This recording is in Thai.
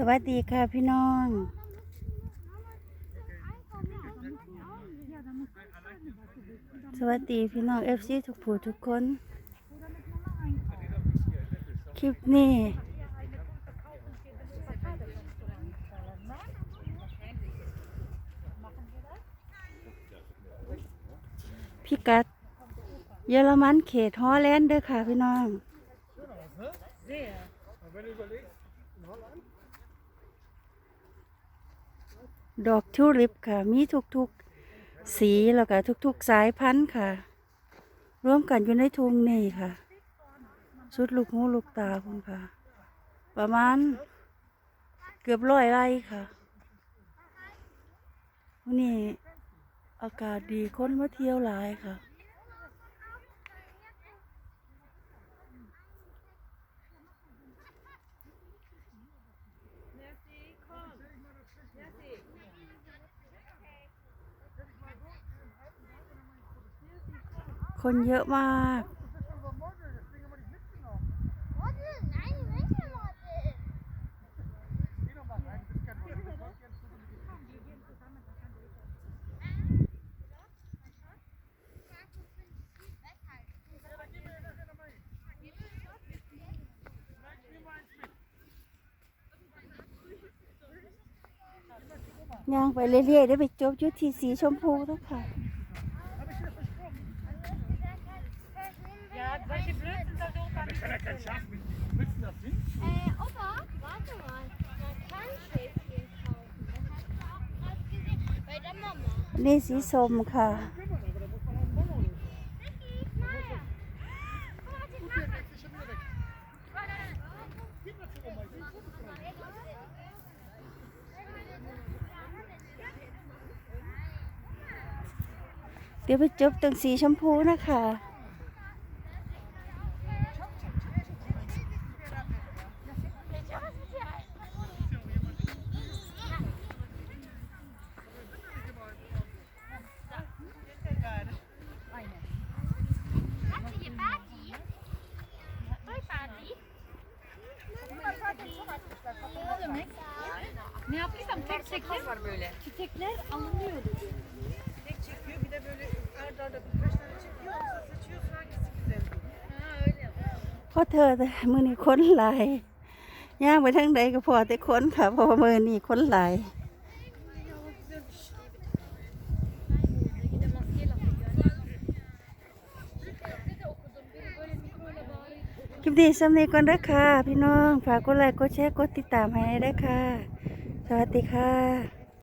สวัสดีค่ะพี่น้อง สวัสดีพี่น้องเอฟซีทุกผู้ทุกคน คลิปนี้พิกัด เยอรมันเขตฮอลแลนด์เด้อค่ะพี่น้อง ดอกทิวลิปค่ะ มีทุกๆสีแล้วก็ทุกๆสายพันธุ์ค่ะร่วมกันอยู่ในทุงนี่ค่ะ สุดลูกหูลูกตาคุณค่ะ ประมาณเกือบร้อยไร่ค่ะวันนี้อากาศดีคนมาเที่ยวหลายค่ะ คนเยอะมาก Warte, nein, welche Motte? ย่างไปเรื่อยๆได้ไปจบอยุทธีสีชมพูแล้วค่ะ kann ja kein Schaf mit Mützen da finden. Äh, Opa, warte mal. Man kann Schäfchen kaufen. Das hast du auch gerade gesehen bei der Mama. นี่สีส้มค่ะ Maya. Jetzt ist oben, K. เดี๋ยวไปจบตรงสีชมพูนะคะ Ne demek? Ne yaptıysam tek çekim var böyle. Çiçekler alınıyordu. Tek çekiyor bir de böyle arda arda birkaç tane çekiyor. Sonra seçiyorsun hangisi güzel diye. Ha öyle เพราะเธอมือนี่ค้นหลายย่างไปทั้งใดก็พอแต่ค้นค่ะเพราะว่ามือนี่ค้นหลาย Bir de maske lafı geldi. Bir de okudum. Biri böyle mikroyla bağırıyor. ค ลิปดีสำเนีก่อนเด้อค่ะ พี่น้อง ฝากกดไลค์กดแชร์กดติดตามให้ได้ค่ะ สวัสดีค่ะ